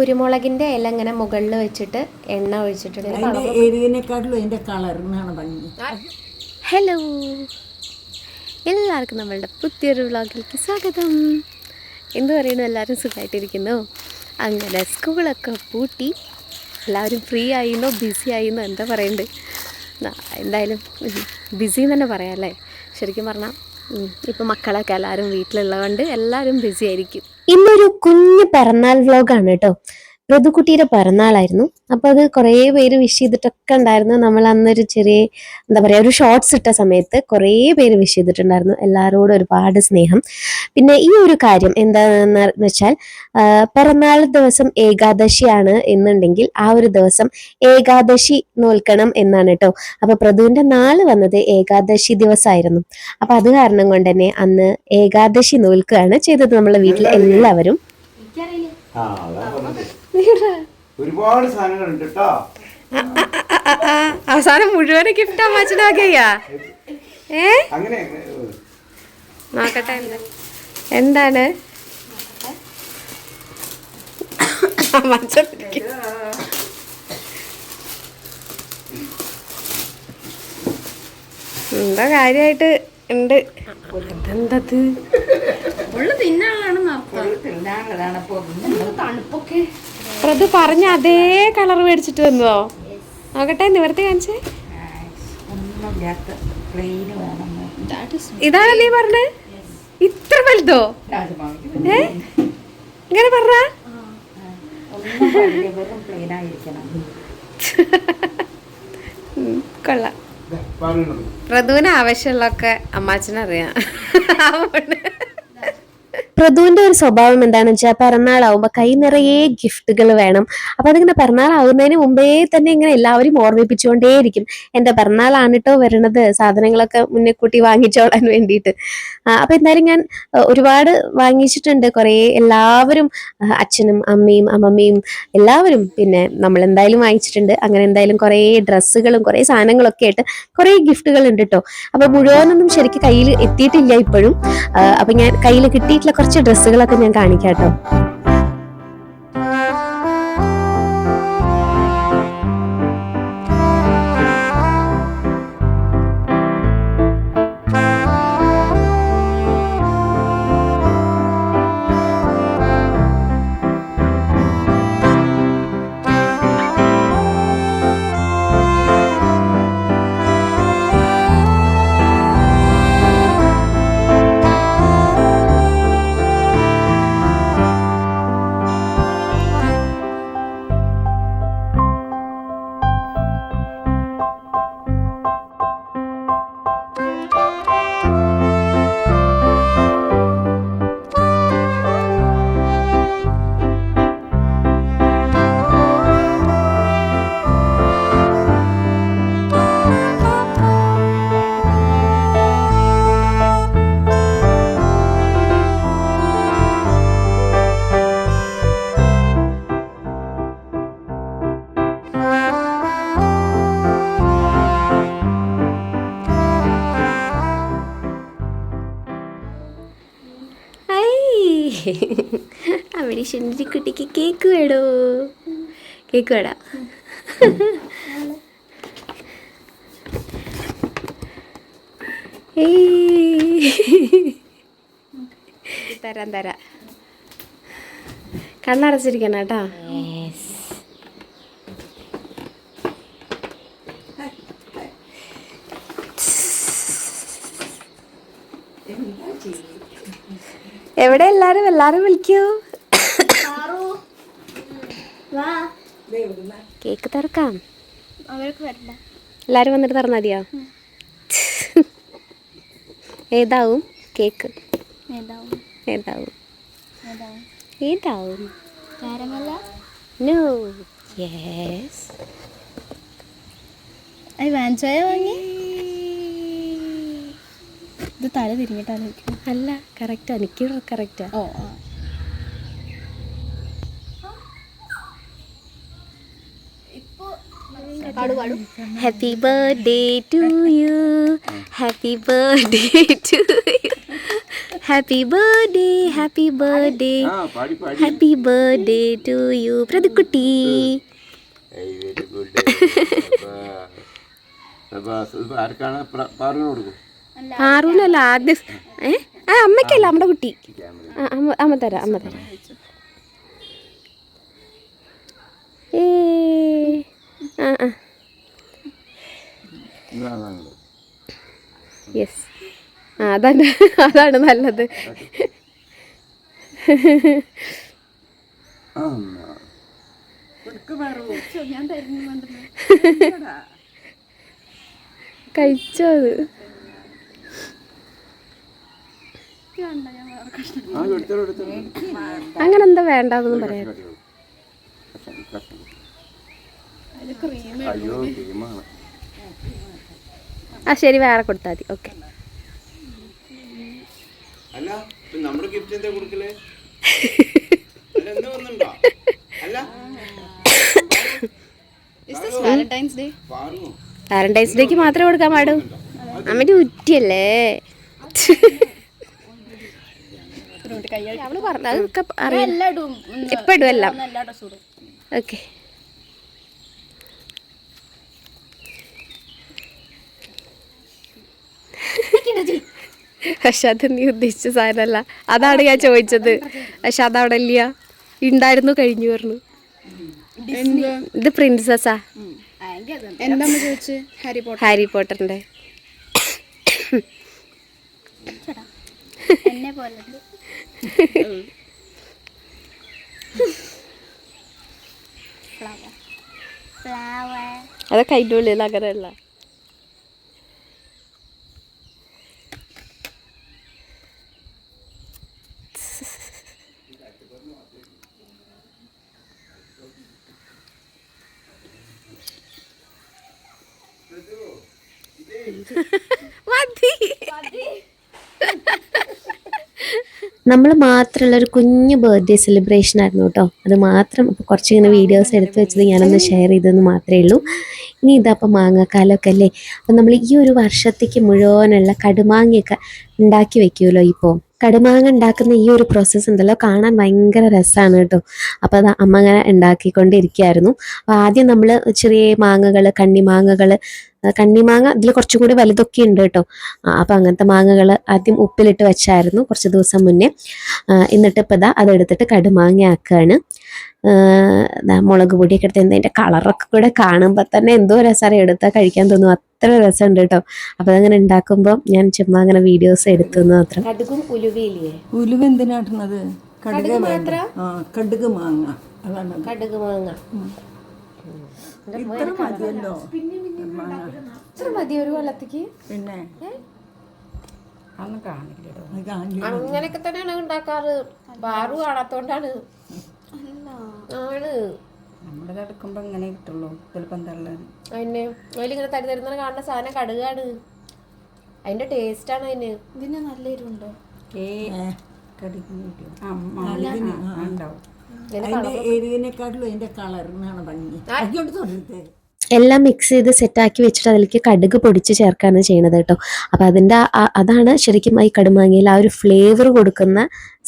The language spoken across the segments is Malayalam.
കുരുമുളകിന്റെ ഇല ഇങ്ങനെ മുകളിൽ വെച്ചിട്ട് എണ്ണ ഒഴിച്ചിട്ട് ഹലോ. എല്ലാവർക്കും നമ്മളുടെ പുതിയൊരു വ്ളോഗിലേക്ക് സ്വാഗതം. എന്ത് പറയുന്നു? എല്ലാവരും സുഖമായിട്ടിരിക്കുന്നു അങ്ങനെ സ്കൂളൊക്കെ പൂട്ടി. എല്ലാവരും ഫ്രീ ആയിന്നോ? ബിസി ആയിന്നോ? എന്താ പറയണ്ടേ? എന്തായാലും ബിസി എന്ന് തന്നെ പറയാം അല്ലേ? ശരിക്കും പറഞ്ഞാൽ ഇപ്പം മക്കളൊക്കെ എല്ലാവരും വീട്ടിലുള്ളതുകൊണ്ട് എല്ലാവരും ബിസി ആയിരിക്കും. ഇന്നൊരു കുഞ്ഞു പിറന്നാൾ വ്ലോഗാണ് കേട്ടോ. ഋതുക്കുട്ടിയുടെ പിറന്നാളായിരുന്നു. അപ്പൊ അത് കുറേ പേര് വിഷ് ചെയ്തിട്ടൊക്കെ ഉണ്ടായിരുന്നു. നമ്മൾ അന്നൊരു ചെറിയ എന്താ പറയാ ഒരു ഷോർട്സ് ഇട്ട സമയത്ത് കുറേ പേര് വിഷ് ചെയ്തിട്ടുണ്ടായിരുന്നു. എല്ലാവരോടും ഒരുപാട് സ്നേഹം. പിന്നെ ഈ ഒരു കാര്യം എന്താണെന്ന് വെച്ചാൽ പിറന്നാൾ ദിവസം ഏകാദശിയാണ് എന്നുണ്ടെങ്കിൽ ആ ഒരു ദിവസം ഏകാദശി നോൽക്കണം എന്നാണ് കേട്ടോ അപ്പൊ പ്രഭുവിന്റെ നാൾ വന്നത് ഏകാദശി ദിവസമായിരുന്നു അപ്പൊ അത് കാരണം കൊണ്ട് തന്നെ അന്ന് ഏകാദശി നോൽക്കുകയാണ് ചെയ്തത് നമ്മളെ വീട്ടിൽ എല്ലാവരും. ഒരുപാട് സാധനങ്ങളുണ്ട് കേട്ടോ. അവസാനം മുഴുവനും ഗിഫ്റ്റ് അമ്മച്ചനാക്കിയാ ഏ? അങ്ങനെ നോക്കട്ടെ എന്താണ്? അമ്മച്ചൻ. എന്താ കാര്യായിട്ട് ഉണ്ട്. അതെന്തത്? പ്രത് പറഞ്ഞ അതേ കളർ മേടിച്ചിട്ട് വന്നോ നോക്കട്ടെ നിവർത്തി കാണിച്ചേ. ഇതാണ് നീ പറഞ്ഞേ? ഇത്ര വലുതോ? ഏ? ഇങ്ങനെ പറഞ്ഞ? കൊള്ളാം. പ്രതുവിന് ആവശ്യമുള്ളൊക്കെ അമ്മാച്ചനറിയാം. അതുകൊണ്ട് പ്രതുവിന്റെ ഒരു സ്വഭാവം എന്താണെന്ന് വെച്ചാൽ പിറന്നാളാവുമ്പോൾ കൈ നിറയെ ഗിഫ്റ്റുകൾ വേണം. അപ്പൊ അതിങ്ങനെ പിറന്നാളാവുന്നതിന് മുമ്പേ തന്നെ ഇങ്ങനെ എല്ലാവരും ഓർമ്മിപ്പിച്ചുകൊണ്ടേയിരിക്കും. എന്റെ പിറന്നാളാണ് കേട്ടോ വരണത്. സാധനങ്ങളൊക്കെ മുന്നേ കൂട്ടി വാങ്ങിച്ചോളാൻ വേണ്ടിയിട്ട്. അപ്പോൾ അപ്പൊ എന്തായാലും ഞാൻ ഒരുപാട് വാങ്ങിച്ചിട്ടുണ്ട്. കുറേ എല്ലാവരും അച്ഛനും അമ്മയും അമ്മമ്മയും എല്ലാവരും പിന്നെ നമ്മൾ എന്തായാലും വാങ്ങിച്ചിട്ടുണ്ട്. അങ്ങനെ എന്തായാലും കുറേ ഡ്രസ്സുകളും കുറേ സാധനങ്ങളൊക്കെ ആയിട്ട് കുറേ ഗിഫ്റ്റുകൾ ഉണ്ട് കേട്ടോ അപ്പൊ മുഴുവനൊന്നും ശരിക്കും കയ്യിൽ എത്തിയിട്ടില്ല ഇപ്പോഴും. അപ്പോൾ അപ്പൊ ഞാൻ കയ്യിൽ കിട്ടിയിട്ടുള്ള കുറച്ച് ഡ്രസ്സുകളൊക്കെ ഞാൻ കാണിക്കാം കേട്ടോ അവിടെ ശുണ്ടി കുട്ടിക്ക് കേക്ക് വേടോ കേക്ക് വേടാ തരാം തരാം. കണ്ണടച്ചിരിക്കണം കേട്ടാ. എവിടെ എല്ലാരും? എല്ലാരും വിളിക്കൂ. കേക്ക് തറക്കാം. എല്ലാരും വന്നിട്ട് തറന്നാ മതിയോ? ഏതാവും കേക്ക്? ഏതാവും? ഏതാവും? ഏതാവും? നോ യെസ് വാങ്ങി? ഇത് തല തിരിഞ്ഞിട്ടാണ് അല്ല കറക്റ്റാ എനിക്ക് കറക്റ്റാ ഓ happy birthday to you happy birthday to you happy birthday happy birthday happy birthday to you പ്രതിക്കുട്ടി very good ആർക്കാണ് പാറിന് കൊടുക്കും? പാറൂനല്ല ആദ്യ ഏ? ആ അമ്മയ്ക്കല്ല നമ്മുടെ കുട്ടി. ആ അമ്മ അമ്മ തരാം അമ്മ തരാം. ഏ. ആ ആ. യെസ് ആ അതാണ് അതാണ് നല്ലത്. കഴിച്ചോ അത്? അങ്ങനെ എന്താ വേണ്ടെന്നൊന്നും പറയാം അയ്യോ ക്രീമാണ് ആ ശരി വേറെ കൊടുത്താൽ മതി. ഓക്കെ അല്ല നമ്മുടെ ഗിഫ്റ്റ് എന്താ കൊടുക്കലേ? വാലന്റൈൻസ് ഡേക്ക് മാത്രമേ കൊടുക്കാൻ പാടൂ. അമ്മ ഉറ്റിയല്ലേ? അവൾ പറഞ്ഞ അതൊക്കെ അറിയാം. എല്ലാം ഇടും. ഇപ്പം ഇടും എല്ലാം. എല്ലാ ഡ്രസ്സും ഇടും. ഓക്കെ. പക്ഷെ അത് നീ ഉദ്ദേശിച്ച സാധനമല്ല. അതാണ് ഞാൻ ചോദിച്ചത്. പക്ഷെ അതവിടെ ഇല്ല. ഉണ്ടായിരുന്നു കഴിഞ്ഞു പറഞ്ഞു. ഇത് പ്രിൻസസ്സാ? ചോദിച്ചു? Harry Potter. ഹാരി പോട്ടറിന്റെ എന്നെ പോലെ. അതൊക്കെ അതിന്റെ ഉള്ളിൽ അങ്ങനെയുള്ള മതി നമ്മൾ മാത്രമുള്ള ഒരു കുഞ്ഞു ബർത്ത്ഡേ സെലിബ്രേഷൻ ആയിരുന്നു കേട്ടോ അത് മാത്രം ഇപ്പോൾ കുറച്ചിങ്ങനെ വീഡിയോസ് എടുത്ത് വെച്ചത് ഞാനൊന്ന് ഷെയർ ചെയ്തെന്ന് മാത്രമേ ഉള്ളൂ. ഇനി ഇതപ്പോൾ മാങ്ങാക്കാലമൊക്കെ അല്ലേ? അപ്പം നമ്മൾ ഈ ഒരു വർഷത്തേക്ക് മുഴുവനുള്ള കടുമാങ്ങയൊക്കെ ഉണ്ടാക്കി വെക്കുമല്ലോ ഇപ്പോൾ കടുമാങ്ങ ഉണ്ടാക്കുന്ന ഈ ഒരു പ്രോസസ്സ് ഉണ്ടല്ലോ. കാണാൻ ഭയങ്കര രസമാണ് കേട്ടോ അപ്പോൾ അത് അമ്മ അങ്ങനെ ഉണ്ടാക്കിക്കൊണ്ടിരിക്കുകയായിരുന്നു അപ്പോൾ ആദ്യം നമ്മൾ ചെറിയ മാങ്ങകൾ കണ്ണിമാങ്ങകൾ കണ്ണിമാങ്ങ ഇതിൽ കുറച്ചും കൂടി വലുതൊക്കെ ഉണ്ട് കേട്ടോ. അപ്പം അങ്ങനത്തെ മാങ്ങകൾ ആദ്യം ഉപ്പിലിട്ട് വെച്ചായിരുന്നു കുറച്ച് ദിവസം മുന്നേ. എന്നിട്ട് ഇപ്പം ഇതാ അതെടുത്തിട്ട് കടുമാങ്ങ ആക്കുകയാണ് ദാ മുളക് പൊടിയൊക്കെ എടുത്ത് എന്താ അതിന്റെ കളറൊക്കെ കൂടെ കാണുമ്പോൾ തന്നെ എന്തോ രസം എടുത്താൽ കഴിക്കാൻ തോന്നും അത്ര രസമുണ്ട് കേട്ടോ. അപ്പം അതങ്ങനെ ഉണ്ടാക്കുമ്പോൾ ഞാൻ ചുമ്മാ അങ്ങനെ വീഡിയോസ് എടുത്തു എന്ന് മാത്രം. കടുകും ഉലുവയില്ലേ ഉലുവ എന്തിനാട്ടുന്നത് കടുക് മാത്രം? കടുക് മാങ്ങ. കടുക് മാങ്ങ. ഇത്ര മതിയല്ലോ. മാങ്ങ ഇത്ര മതി ഒരു കൊല്ലത്തേക്ക്? പിന്നെ? അന്ന് കാണില്ലടോ. അങ്ങനെയൊക്കെ തന്നെയാണ് ഉണ്ടാക്കാറ്. ബാറു കാണാത്തോണ്ടാണ്. ആണ്. നമ്മളിത് എടുക്കുമ്പോൾ ഇങ്ങനെ കിട്ടുള്ളൂ. ചിലപ്പം തള്ളാൻ അതിന് അതിലിങ്ങനെ തരി തരുന്ന കാണുന്ന സാധനം കടുകാണ്. അതിന്റെ ടേസ്റ്റ് ആണ് അതിന് ഇതിന് നല്ല എരിവുണ്ടോ? ഏ കിട്ടും ആ ഉണ്ടാവും. അതിന്റെ അതിന്റെ കളറിനാണ് ഭംഗി. അതുകൊണ്ട് തൊടുത്തേ എല്ലാം മിക്സ് ചെയ്ത് സെറ്റാക്കി വെച്ചിട്ട് അതിലേക്ക് കടുക് പൊടിച്ച് ചേർക്കാണ് ചെയ്യണത് കേട്ടോ. അപ്പോൾ അതിന്റെ അതാണ് ശരിക്കും ഈ കടുമാങ്ങയിൽ ആ ഒരു ഫ്ലേവർ കൊടുക്കുന്ന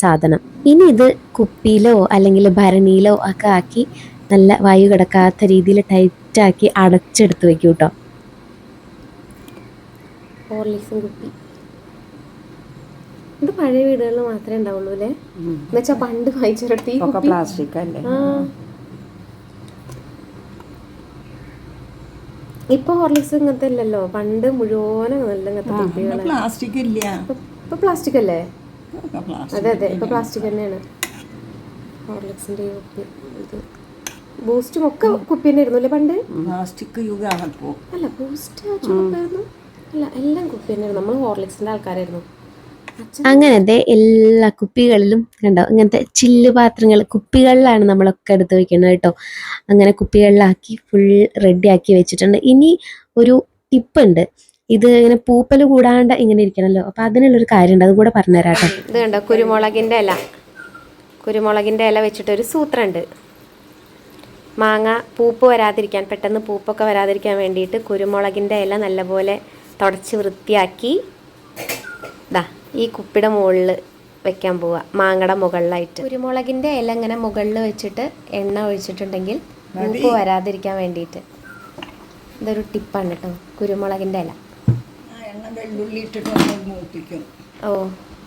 സാധനം. ഇനി ഇത് കുപ്പിയിലോ അല്ലെങ്കിൽ ഭരണിയിലോ ഒക്കെ ആക്കി നല്ല വായു കിടക്കാത്ത രീതിയിൽ ടൈറ്റാക്കി അടച്ചെടുത്ത് വെക്കും കേട്ടോ. ഹോർലിക്സും കുപ്പി. ഇത് പഴയ വീടുകളിൽ മാത്രമേ ഉണ്ടാവുള്ളൂ അല്ലേ? എന്നുവെച്ചാ പണ്ട് വായിച്ചിരട്ടി ഒക്കെ പ്ലാസ്റ്റിക് അല്ലേ. ഇപ്പൊ ഹോർലിക്സ് ഇങ്ങനത്തെ ഇല്ലല്ലോ. പണ്ട് മുഴുവനും നല്ല ഇങ്ങനത്തെ പ്ലാസ്റ്റിക് ഇല്ല. ഇപ്പൊ പ്ലാസ്റ്റിക് അല്ലേ? അതെ അതെ. ഇപ്പൊ പ്ലാസ്റ്റിക് തന്നെയാണ്. ഹോർലിക്സിന്റെ കുപ്പി. ഇത് ബൂസ്റ്റും ഒക്കെ കുപ്പി തന്നെ ആയിരുന്നു അല്ലേ പണ്ട്? പ്ലാസ്റ്റിക് യുഗമാണ് അല്ല ബൂസ്റ്റ് അല്ല എല്ലാം കുപ്പി തന്നെയായിരുന്നു. നമ്മൾ ഹോർലിക്സിന്റെ ആൾക്കാരായിരുന്നു. അങ്ങനത്തെ എല്ലാ കുപ്പികളിലും കണ്ടോ? അങ്ങനത്തെ ചില്ല് പാത്രങ്ങൾ കുപ്പികളിലാണ് നമ്മളൊക്കെ എടുത്ത് വെക്കുന്നത് കേട്ടോ. അങ്ങനെ കുപ്പികളിലാക്കി ഫുൾ റെഡിയാക്കി വെച്ചിട്ടുണ്ട്. ഇനി ഒരു ടിപ്പുണ്ട് ഇത് ഇങ്ങനെ പൂപ്പൽ കൂടാണ്ട് ഇങ്ങനെ ഇരിക്കണമല്ലോ അപ്പൊ അതിനുള്ളൊരു കാര്യമുണ്ട്. അതും കൂടെ പറഞ്ഞുതരാം ഇത് കണ്ടോ? കുരുമുളകിന്റെ ഇല. കുരുമുളകിന്റെ ഇല വെച്ചിട്ട് ഒരു സൂത്രമുണ്ട്. മാങ്ങ പൂപ്പ് വരാതിരിക്കാൻ പെട്ടെന്ന് പൂപ്പൊക്കെ വരാതിരിക്കാൻ വേണ്ടിയിട്ട് കുരുമുളകിന്റെ ഇല നല്ലപോലെ തുടച്ച് വൃത്തിയാക്കി. ദാ ഈ കുപ്പിയുടെ മുകളിൽ വെക്കാൻ പോവുക മാങ്ങയുടെ മുകളിലായിട്ട്. കുരുമുളകിന്റെ ഇല ഇങ്ങനെ മുകളിൽ വെച്ചിട്ട് എണ്ണ ഒഴിച്ചിട്ടുണ്ടെങ്കിൽ മൂപ്പ് വരാതിരിക്കാൻ വേണ്ടിയിട്ട്. ഇതൊരു ടിപ്പാണ് കേട്ടോ. കുരുമുളകിന്റെ ഇല. ആ എണ്ണ വെള്ളുള്ളി ഇട്ടിട്ട് മൂപ്പിക്കും. ഓ.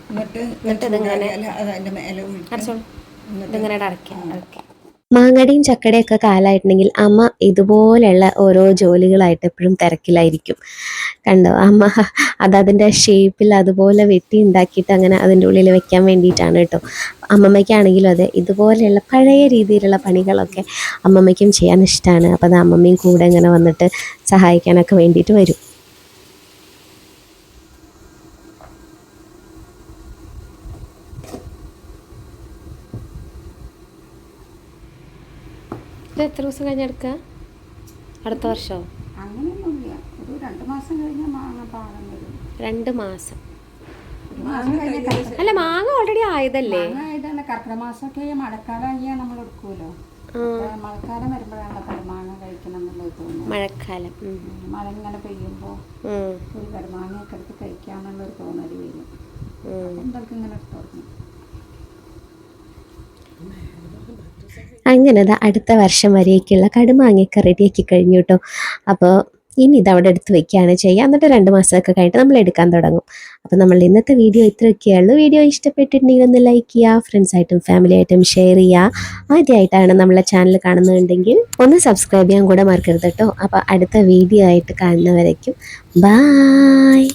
എന്നിട്ട് എന്നിട്ട് ഇതിങ്ങനെ ഇതിങ്ങനെ അടയ്ക്കാം ഓക്കെ മാങ്ങടിയും ചക്കടയും ഒക്കെ കാലമായിട്ടുണ്ടെങ്കിൽ അമ്മ ഇതുപോലെയുള്ള ഓരോ ജോലികളായിട്ട് എപ്പോഴും തിരക്കിലായിരിക്കും. കണ്ടോ? അമ്മ അതതിന്റെ ഷേപ്പിൽ അതുപോലെ വെട്ടി ഉണ്ടാക്കിയിട്ട് അങ്ങനെ അതിന്റെ ഉള്ളിൽ വെക്കാൻ വേണ്ടിയിട്ടാണ് കേട്ടോ. അമ്മമ്മയ്ക്കാണെങ്കിലും അതെ ഇതുപോലെയുള്ള പഴയ രീതിയിലുള്ള പണികളൊക്കെ അമ്മമ്മയ്ക്കും ചെയ്യാൻ ഇഷ്ടമാണ് അപ്പോൾ അത് അമ്മമ്മയും കൂടെ ഇങ്ങനെ വന്നിട്ട് സഹായിക്കാനൊക്കെ വേണ്ടിയിട്ട് വരും. ഇത് എത്ര ദിവസം കഴിഞ്ഞെടുക്കുക അടുത്ത വർഷമോ അങ്ങനെയൊന്നുമില്ല. ഒരു രണ്ട് മാസം കഴിഞ്ഞാൽ മാങ്ങ പാകം വരും. രണ്ട് മാസം. ഒരു മാസം കഴിഞ്ഞാൽ കർക്കിടക അല്ല മാങ്ങ ഓൾറെഡി ആയതല്ലേ? കർക്കിടക മാസമൊക്കെ നമ്മൾ എടുക്കുമല്ലോ. മഴക്കാലം വരുമ്പോഴാണ് കടുമാങ്ങ കഴിക്കണം എന്നുള്ളത് തോന്നുന്നത്. മഴക്കാലം. ഉം. മഴ ഇങ്ങനെ പെയ്യുമ്പോൾ ഒരു കടുമാങ്ങയൊക്കെ എടുത്ത് കഴിക്കാമെന്നുള്ളൊരു തോന്നൽ വരും. എന്തൊക്കെ ഇങ്ങനെ എടുത്ത് തുടങ്ങി അങ്ങനെ അത് അടുത്ത വർഷം വരേക്കുള്ള കടുമാങ്ങയൊക്കെ റെഡിയാക്കി കഴിഞ്ഞു കേട്ടോ അപ്പോൾ ഇനി ഇത് അവിടെ എടുത്ത് വെക്കുകയാണ് ചെയ്യുക. എന്നിട്ട് രണ്ട് മാസമൊക്കെ കഴിഞ്ഞിട്ട് നമ്മൾ എടുക്കാൻ തുടങ്ങും. അപ്പോൾ നമ്മൾ ഇന്നത്തെ വീഡിയോ ഇത്രയൊക്കെയുള്ളൂ വീഡിയോ ഇഷ്ടപ്പെട്ടിട്ടുണ്ടെങ്കിൽ ഒന്ന് ലൈക്ക് ചെയ്യുക ഫ്രണ്ട്സായിട്ടും ഫാമിലി ആയിട്ടും ഷെയർ ചെയ്യുക. ആദ്യമായിട്ടാണ് നമ്മളെ ചാനൽ കാണുന്നുണ്ടെങ്കിൽ ഒന്ന് സബ്സ്ക്രൈബ് ചെയ്യാൻ കൂടെ മറക്കരുത് കേട്ടോ അപ്പോൾ അടുത്ത വീഡിയോ ആയിട്ട് കാണുന്നവരേക്കും. ബായ്